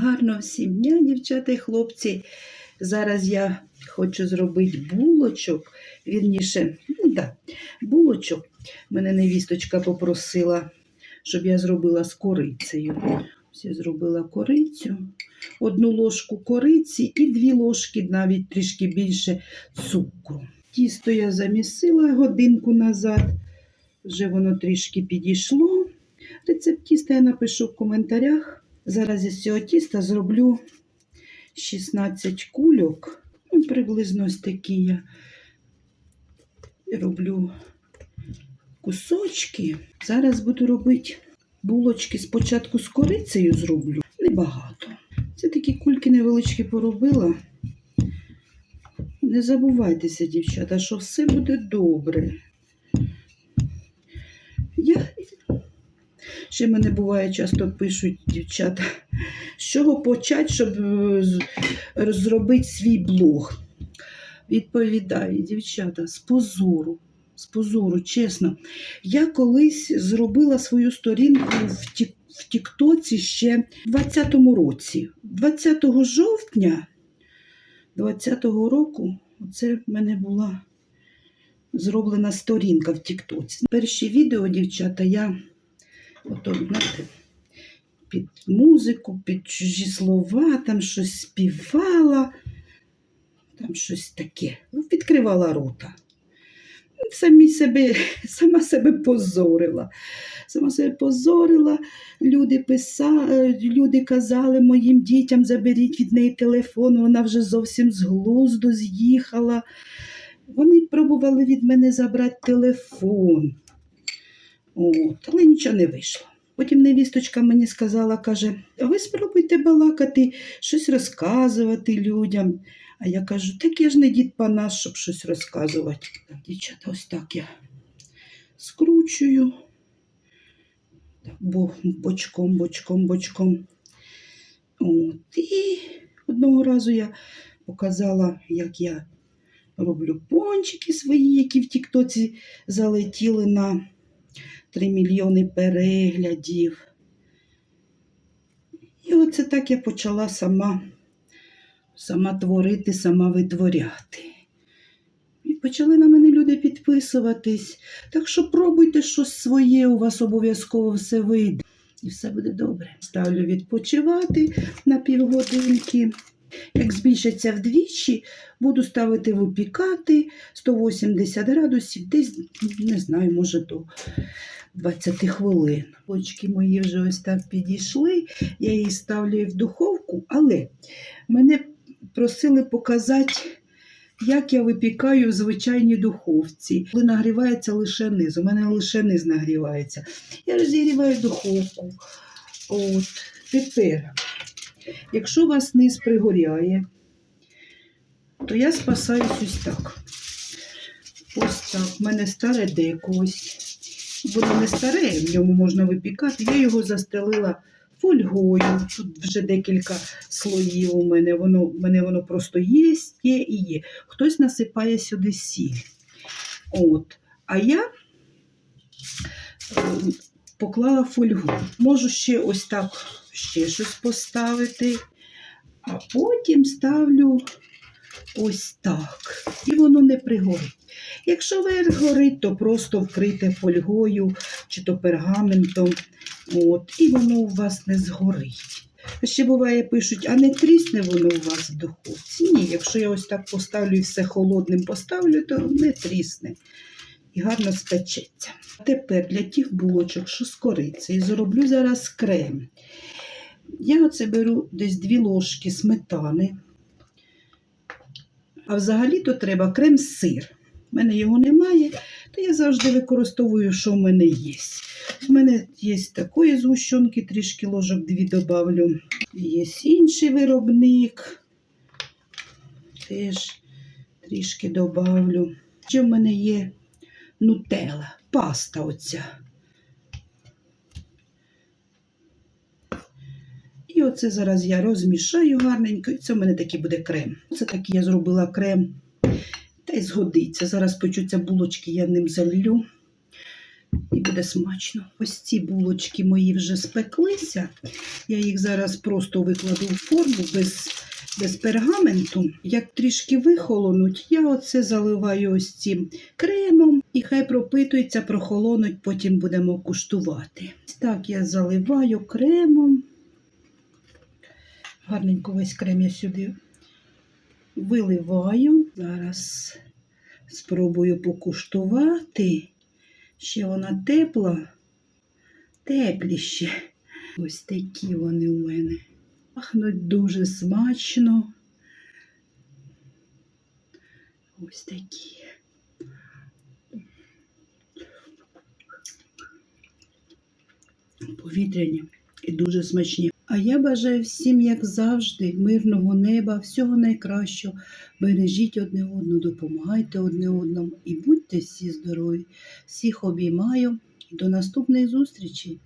Гарно всім дня, дівчата і хлопці. Зараз я хочу зробити булочок. Вірніше, ну да, булочок. Мене невісточка попросила, щоб я зробила з корицею. Ось я зробила корицю, одну ложку кориці і дві ложки, навіть трішки більше цукру. Тісто я замісила годинку назад, вже воно трішки підійшло. Рецепт тіста я напишу в коментарях. Зараз із цього тіста зроблю 16 кульок. Ну, приблизно ось такі я роблю кусочки. Зараз буду робити булочки спочатку з корицею зроблю. Небагато. Це такі кульки невеличкі поробила. Не забувайтеся, дівчата, що все буде добре. Ще мене буває, часто пишуть дівчата, з чого почати, щоб е, зробити свій блог. Відповідаю, дівчата, з позору, з позору, чесно. Я колись зробила свою сторінку в Тік- в Тіктоці ще в 20-му році. 20 жовтня 20-го року це в мене була зроблена сторінка в Тіктоці. Перші відео, дівчата, я ото, знаєте, під музику, під чужі слова, там щось співала, там щось таке. Ну, Відкривала рота. Самі себе, сама себе позорила. Сама себе позорила. Люди писали, люди казали моїм дітям, заберіть від неї телефон, вона вже зовсім з глузду з'їхала. Вони пробували від мене забрати телефон. От, але нічого не вийшло. Потім невісточка мені сказала, каже, а ви спробуйте балакати, щось розказувати людям. А я кажу, так я ж не дід Панас, щоб щось розказувати. Дівчата, ось так я скручую. Бо бочком, бочком, бочком. От, і одного разу я показала, як я роблю пончики свої, які в Тіктоці залетіли на 3 мільйони переглядів. І оце так я почала сама, сама творити, сама витворяти. І почали на мене люди підписуватись. Так що пробуйте щось своє, у вас обов'язково все вийде. І все буде добре. Ставлю відпочивати на півгодинки. Як збільшиться вдвічі, буду ставити випікати 180 градусів, десь, не знаю, може до 20 хвилин. Очки мої вже ось так підійшли. Я її ставлю в духовку, але мене просили показати, як я випікаю в звичайній духовці. Коли нагрівається лише низ. У мене лише низ нагрівається. Я розігріваю духовку. От. Тепер, якщо у вас низ пригоряє, то я спасаюсь ось так. Ось так. У мене старе деко ось. Воно не старе, в ньому можна випікати. Я його застелила фольгою. Тут вже декілька слоїв у мене. Воно, у мене воно просто є, є і є. Хтось насипає сюди сіль. От. А я е, поклала фольгу. Можу ще ось так ще щось поставити, а потім ставлю ось так. І воно не пригорить. Якщо верх горить, то просто вкрийте фольгою чи то пергаментом, от, і воно у вас не згорить. Ще буває, пишуть, а не трісне воно у вас в духовці. Ні, якщо я ось так поставлю і все холодним поставлю, то не трісне і гарно спечеться. Тепер для тих булочок, що з корицею, зроблю зараз крем. Я оце беру десь дві ложки сметани. А взагалі-то треба крем-сир. У мене його немає, то я завжди використовую, що в мене є. У мене є такої згущенки, трішки ложок дві добавлю. Є інший виробник. Теж трішки добавлю. Ще в мене є нутелла, паста оця. Оце зараз я розмішаю гарненько, і це в мене такий буде крем. Це такий я зробила крем. Та й згодиться. Зараз печуться булочки, я ним залью. І буде смачно. Ось ці булочки мої вже спеклися. Я їх зараз просто викладу в форму без, без пергаменту. Як трішки вихолонуть, я оце заливаю ось цим кремом і хай пропитується, прохолонуть, потім будемо куштувати. Так я заливаю кремом. Гарненько весь крем я сюди виливаю. Зараз спробую покуштувати. Ще вона тепла, тепліще. Ось такі вони у мене. Пахнуть дуже смачно. Ось такі. Повітряні і дуже смачні. А я бажаю всім, як завжди, мирного неба, всього найкращого. Бережіть одне одного, допомагайте одне одному і будьте всі здорові. Всіх обіймаю до наступних зустрічей.